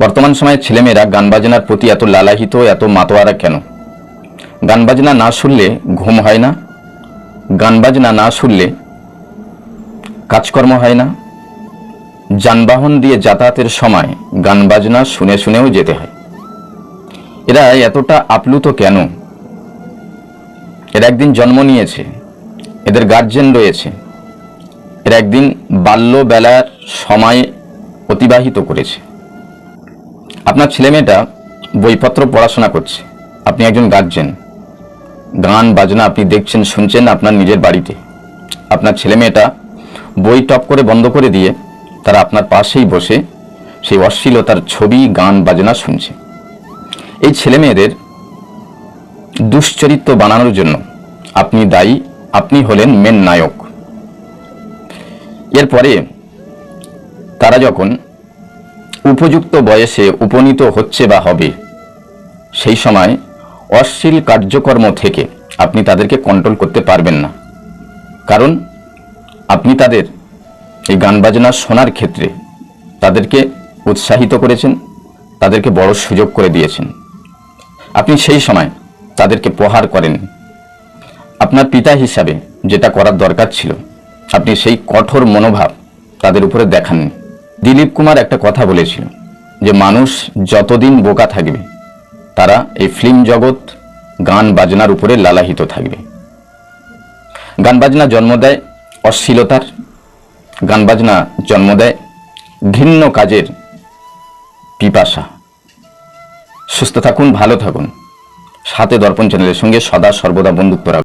বর্তমান সময়ে ছেলেমেয়েরা গান বাজনার প্রতি এত লালাহিত, এত মাতোয়ারা কেন? গান বাজনা না শুনলে ঘুম হয় না। গান বাজনা না শুনলে কাজকর্ম হয় না। যানবাহন দিয়ে যাতায়াতের সময় গান বাজনা শুনে শুনেও যেতে হয়। এরা এতটা আপ্লুত কেন? এরা একদিন জন্ম নিয়েছে, এদের গার্জেন রয়েছে। এরা একদিন বাল্যবেলার সময় অতিবাহিত করেছে। আপনার ছেলেমেয়েটা বইপত্র পড়াশোনা করছে। আপনি একজন গার্জেন। গান, বাজনা আপনি দেখছেন, শুনছেন আপনার নিজের বাড়িতে। আপনার ছেলেমেয়েটা বই টপ করে বন্ধ করে দিয়ে তারা আপনার পাশেই বসে সেই অশ্লীলতার ছবি, গান, বাজনা শুনছে। এই ছেলেমেয়েদের দুশ্চরিত্র বানানোর জন্য আপনি দায়ী, আপনি হলেন মেন নায়ক। এরপরে তারা যখন উপযুক্ত বয়সে উপনীত হচ্ছে বা হবে। সেই সময় অশ্লীল কার্যকর্ম থেকে আপনি তাদেরকে কন্ট্রোল করতে পারবেন না। কারণ আপনি তাদের এই গান বাজনা শোনার ক্ষেত্রে তাদেরকে উৎসাহিত করেছেন, তাদেরকে বড় সুযোগ করে দিয়েছেন। আপনি সেই সময় তাদেরকে প্রহার করেন। আপনার পিতা হিসাবে যেটা করার দরকার ছিল, আপনি সেই কঠোর মনোভাব তাদের উপরে দেখাননি। দিলীপ কুমার একটা কথা বলেছিল যে মানুষ যতদিন বোকা থাকবে, তারা এই ফিল্ম জগৎ গান বাজনার উপরে লালাহিত থাকবে। গান বাজনা জন্ম দেয় অশ্লীলতার, গান বাজনা জন্ম দেয় ঘৃণ্য কাজের পিপাসা। সুস্থ থাকুন, ভালো থাকুন। সাথে দর্পণ চ্যানেলের সঙ্গে সদা সর্বদা বন্ধুত্ব রাখুন।